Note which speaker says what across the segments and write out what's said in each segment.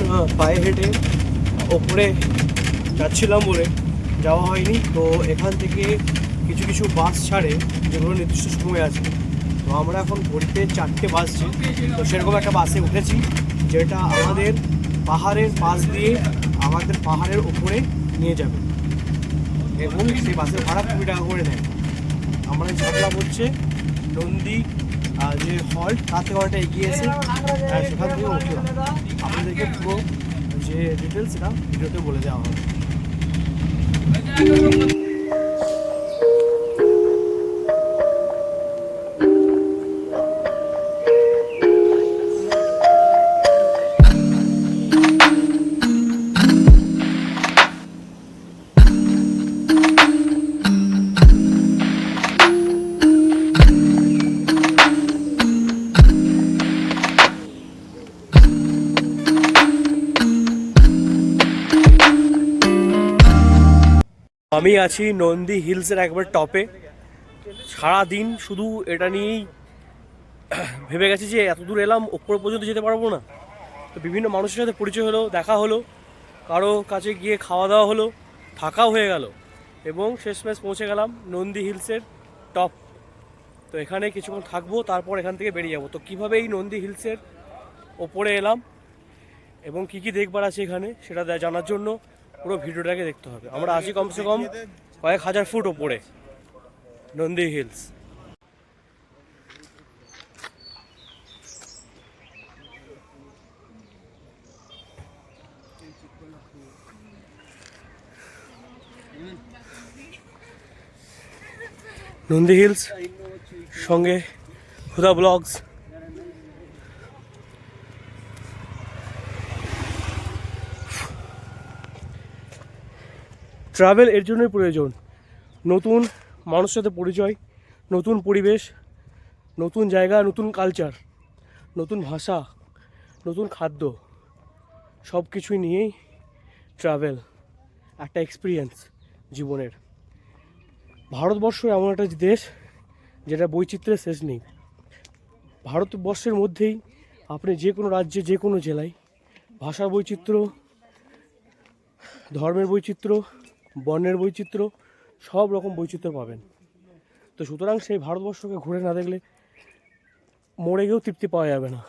Speaker 1: আহ, পায়ে হেঁটে ওপরে যাচ্ছিলাম বলে যাওয়া হয়নি তো এখান থেকে কিছু কিছু বাস ছাড়ে যেগুলো নির্দিষ্ট সময় আছে তো আমরা এখন ঘড়িতে চারটে বাসছি তো সেরকম একটা বাসে উঠেছি যেটা আমাদের পাহাড়ের পাশ দিয়ে আমাদের পাহাড়ের ওপরে নিয়ে যাবে। এবং সেই বাসের ভাড়া কুড়ি টাকা করে নেয় আমরা ঝাড়লাম হচ্ছে নন্দী আহ, যে হল তার থেকে এগিয়ে এসে হ্যাঁ, সেখান থেকে উঠলাম। আপনাদেরকে পুরো যে ডিটেলস সেটা ভিডিওতে বলে দেওয়া হবে। আমি আছি নন্দী হিলসের একবার টপে। সারা দিন শুধু এটা নিয়েই ভেবে গেছি যে এত দূর এলাম, ওপর পর্যন্ত যেতে পারব না। তো বিভিন্ন মানুষের সাথে পরিচয় হলো, দেখা হলো, কারও কাছে গিয়ে খাওয়া দাওয়া হলো, থাকাও হয়ে গেল এবং শেষমেশ পৌঁছে গেলাম নন্দী হিলসের টপ। তো এখানে কিছুক্ষণ থাকব, তারপর এখান থেকে বেরিয়ে যাব। তো কীভাবে এই নন্দী হিলসের ওপরে এলাম এবং কি কি দেখবার আছে এখানে, সেটা জানার জন্য পুরো ভিডিওটাকে দেখতে হবে। আমরা আছি কমসে কম কয়েক হাজার ফুট ওপরে, নন্দী হিলস নন্দী হিলস সঙ্গে হুদা ব্লগস। ট্রাভেল এর জন্যই প্রয়োজন। নতুন মানুষের সাথে পরিচয়, নতুন পরিবেশ, নতুন জায়গা, নতুন কালচার নতুন ভাষা, নতুন খাদ্য সব কিছুই নিয়েই ট্রাভেল একটা এক্সপিরিয়েন্স জীবনের। ভারতবর্ষ এমন একটা দেশ যেটা বৈচিত্র্যের শেষ নেই। ভারতবর্ষের মধ্যেই আপনি যে কোনো রাজ্যে, যে কোনো জেলায় ভাষার বৈচিত্র্য, ধর্মের বৈচিত্র্য বর্ণের বৈচিত্র্য, সব রকম বৈচিত্র্য পাবেন। তো সুতরাং সেই ভারতবর্ষকে ঘুরে না দেখলে মরে গিয়েও তৃপ্তি পাওয়া যাবে না।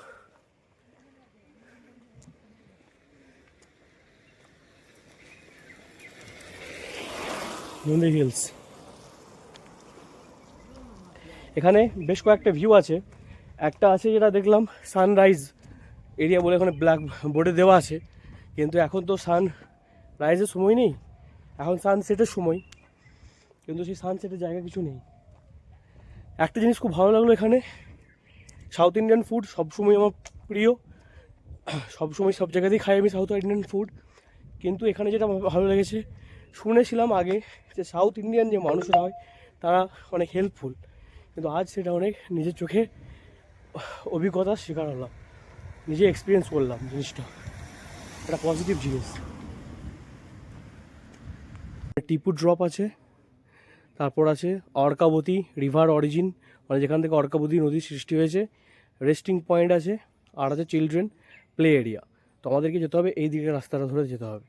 Speaker 1: হিলস এখানে বেশ কয়েকটা ভিউ আছে। একটা আছে যেটা দেখলাম সানরাইজ এরিয়া বলে এখানে ব্ল্যাক বোর্ডে দেওয়া আছে। কিন্তু এখন তো সান রাইজের সময় নেই। এখন সানসেটের সময়, কিন্তু সেই সানসেটের জায়গা কিছু নেই। একটা জিনিস খুব ভালো লাগল এখানে সাউথ ইন্ডিয়ান ফুড সবসময় আমার প্রিয়, সবসময় সব জায়গাতেই খাই আমি সাউথ ইন্ডিয়ান ফুড কিন্তু এখানে যেটা আমার ভালো লেগেছে, শুনেছিলাম আগে যে সাউথ ইন্ডিয়ান যে মানুষরা হয়, তারা অনেক হেল্পফুল কিন্তু আজ সেটা অনেক নিজের চোখে অভিজ্ঞতার শিকার হলাম, নিজে এক্সপিরিয়েন্স করলাম জিনিসটা। একটা পজিটিভ জিনিস। টিপু ড্রপ আছে, তারপর আছে অর্কাবতী রিভার অরিজিন মানে যেখান থেকে অর্কাবতী নদীর সৃষ্টি হয়েছে, রেস্টিং পয়েন্ট আছে, আর আছে চিলড্রেন প্লে এরিয়া। তো আমাদেরকে যেতে হবে, এই দিকে রাস্তাটা ধরে যেতে হবে।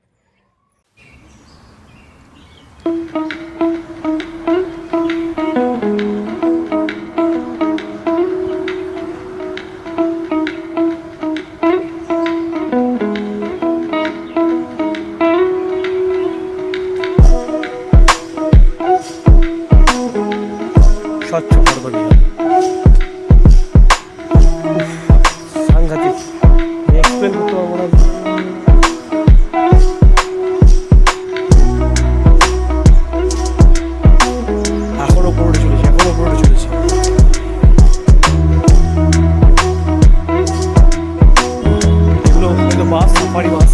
Speaker 1: স্বচ্ছ অভিযান সাংঘাতিক। এক্সপ্লেন করতে পারব না চলেছে এখনও উপরে চলেছে। বাস সাফারি বাস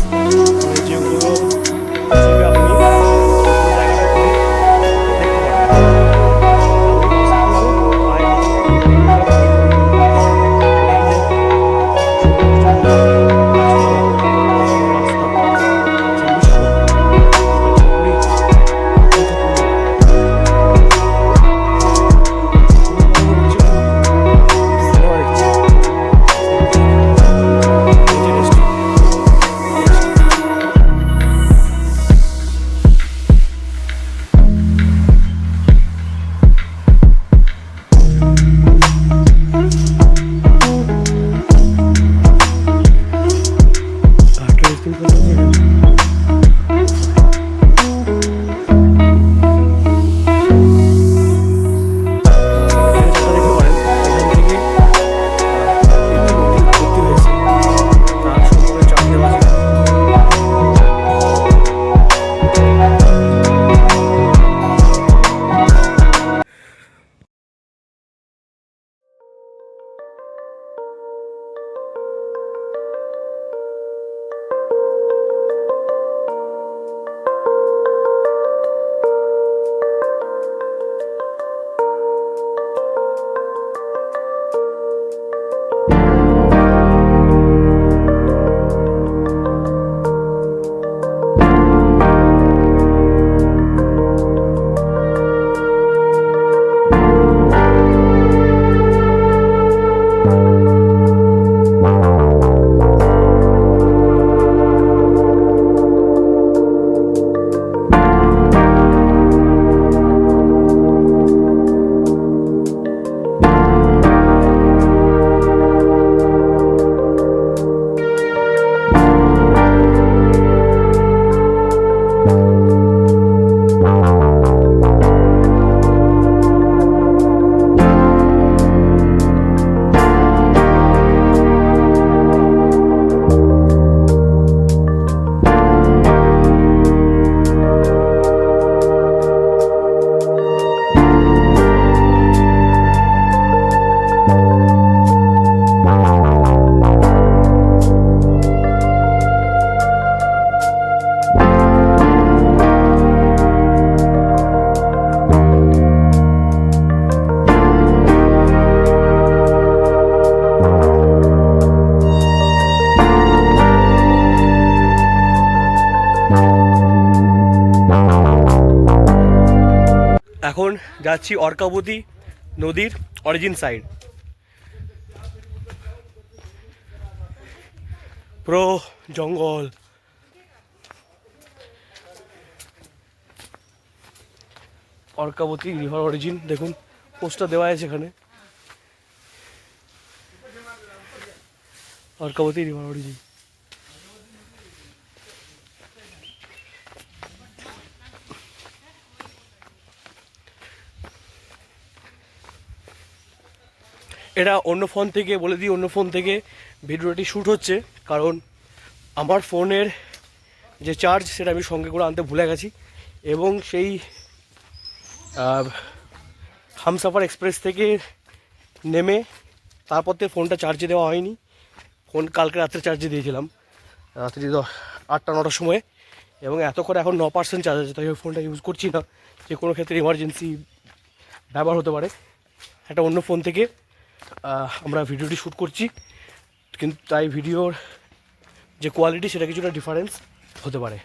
Speaker 1: যাচ্ছি অর্কাবতী নদীর অরিজিন সাইড পুরো জঙ্গল। অর্কাবতী রিভার অরিজিন দেখুন পোস্টার দেওয়া আছে এখানে। অর্কাবতী রিভার অরিজিন এটা অন্য ফোন থেকে, বলে দিই অন্য ফোন থেকে ভিডিওটি শ্যুট হচ্ছে। কারণ আমার ফোনের যে চার্জ সেটা আমি সঙ্গে করে আনতে ভুলে গেছি এবং সেই হামসাফার এক্সপ্রেস থেকে নেমে তারপর থেকে ফোনটা চার্জে দেওয়া হয়নি। ফোন কালকে রাত্রে চার্জে দিয়েছিলাম, রাত্রি আটটা, নটার সময়। এবং এত করে এখন ন পার্সেন্ট চার্জ আছে, তাই ওই ফোনটা ইউজ করছি না। যে কোনো ক্ষেত্রে ইমার্জেন্সি ব্যবহার হতে পারে। একটা অন্য ফোন থেকে আমরা ভিডিওটি শ্যুট করছি কিন্তু তাই ভিডিওর যে কোয়ালিটি সেটা কিছুটা ডিফারেন্স হতে পারে।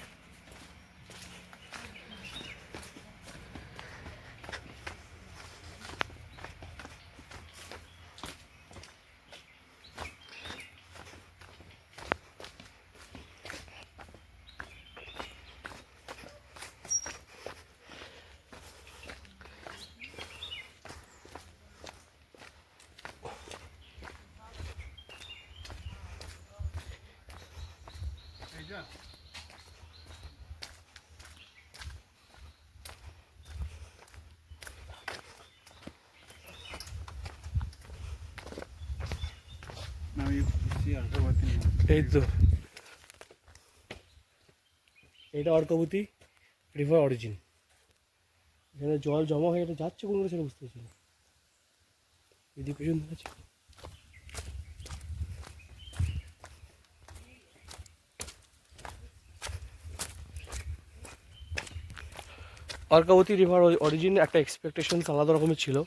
Speaker 1: এই তো। এটা অর্কবতী রিভার অরিজিন এখানে জল জমা হয়ে এটা যাচ্ছে কোন সেটা বুঝতে পারছি না। এদিকে দিকে আছে অর্কাবতী রিভার অরিজিন একটা এক্সপেকটেশন আলাদা রকমের ছিল।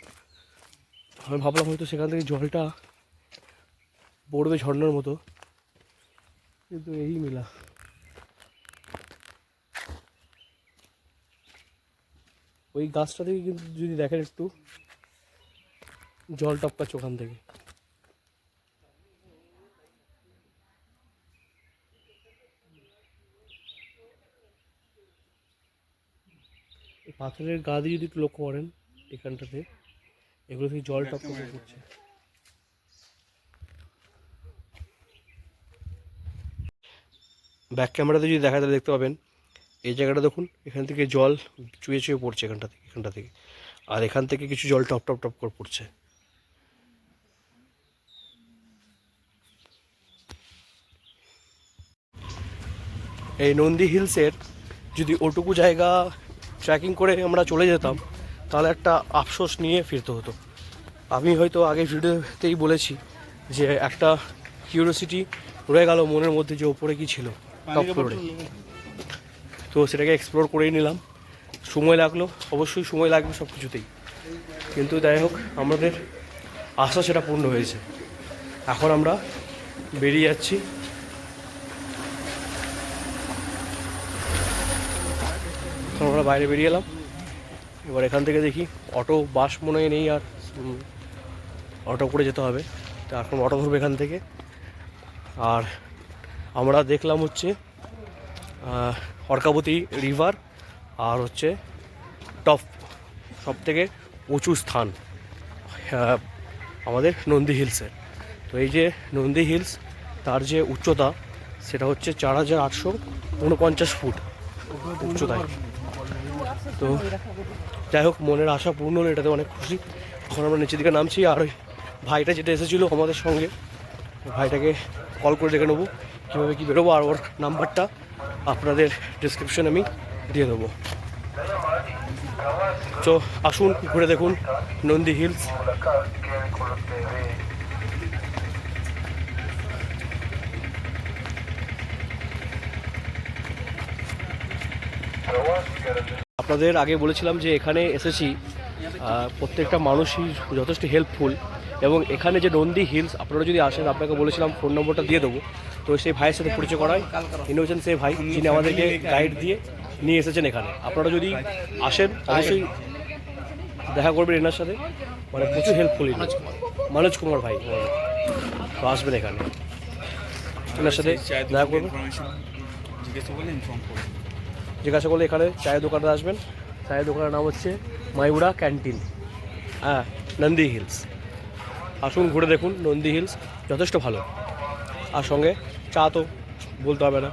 Speaker 1: আমি ভাবলাম হয়তো সেখান থেকে জলটা পড়বে ঝর্ণার মতো। কিন্তু এই মেলা। ওই গাছটা থেকে কিন্তু যদি দেখেন একটু জল টপকাচ্ছে ওখান থেকে। পাথরের গা দিয়ে যদি একটু লক্ষ্য করেন এখানটাতে, এগুলো থেকে জল টপকাচ্ছে পড়ছে ব্যাক ক্যামেরাতে যদি দেখা যায় দেখতে পাবেন, এই জায়গাটা দেখুন, এখান থেকে জল চুয়ে চুয়ে পড়ছে এখানটা থেকে এখানটা থেকে। আর এখান থেকে কিছু জল টপ টপ টপ করে পড়ছে। এই নন্দী হিলসের যদি ওটুকু জায়গা ট্রেকিং করে আমরা চলে যেতাম তাহলে একটা আফসোস নিয়ে ফিরতে হতো। আমি হয়তো আগে ভিডিওতেই বলেছি যে একটা কিউরিওসিটি রয়ে গেল মনের মধ্যে যে ওপরে কি ছিল টপ ফ্লোরে। তো সেটাকে এক্সপ্লোর করেই নিলাম। সময় লাগল অবশ্যই সময় লাগবে সব কিছুতেই কিন্তু যাই হোক আমাদের আশা সেটা পূর্ণ হয়েছে। এখন আমরা বেরিয়ে যাচ্ছি। এখন আমরা বাইরে বেরিয়ে এলাম। এবার এখান থেকে দেখি অটো, বাস মনে নেই আর অটো করে যেতে হবে। তো এখন অটো ধরবো এখান থেকে। আর আমরা দেখলাম হচ্ছে অর্কাবতী রিভার আর হচ্ছে টপ সব থেকে উঁচু স্থান আমাদের নন্দী হিলসের তো এই যে নন্দী হিলস, তার যে উচ্চতা, সেটা হচ্ছে চার হাজার আটশো উনপঞ্চাশ ফুট উচ্চতায়। তো যাই হোক, মনের আশা পূর্ণ হলো, এটাতে অনেক খুশি। এখন আমরা নিচের দিকে নামছি, আর ওই ভাইটা যেটা এসেছিল আমাদের সঙ্গে, ভাইটাকে কল করে দেখে নেব, কীভাবে কী বেরোবো, আর ওর নাম্বারটা আপনাদের ডিসক্রিপশনে আমি দিয়ে দেবো। তো আসুন, ঘুরে দেখুন, নন্দী হিলস আপনাদের আগে বলেছিলাম যে এখানে এসেছি প্রত্যেকটা মানুষই যথেষ্ট হেল্পফুল এবং এখানে যে নন্দী হিলস আপনারা যদি আসেন আপনাকে বলেছিলাম ফোন নম্বরটা দিয়ে দেবো। তো সেই ভাইয়ের সাথে পরিচয় করায় ইনি হচ্ছেন সেই ভাই যিনি আমাদেরকে গাইড দিয়ে নিয়ে এসেছেন এখানে। আপনারা যদি আসেন অবশ্যই দেখা করবেন এনার সাথে। মানে প্রচুর হেল্পফুল মনোজ কুমার। ভাই তো আসবেন এখানে। এনার সাথে দেখা করবেন।
Speaker 2: জিজ্ঞেস ইনফর্ম করব
Speaker 1: জিজ্ঞাসা করলে এখানে চায়ের দোকানটা আসবেন। চায়ের দোকানের নাম হচ্ছে মাইউড়া ক্যান্টিন। হ্যাঁ নন্দী হিলস। আসুন, ঘুরে দেখুন, নন্দী হিলস যথেষ্ট ভালো। আর সঙ্গে চা তো বলতে হবে না।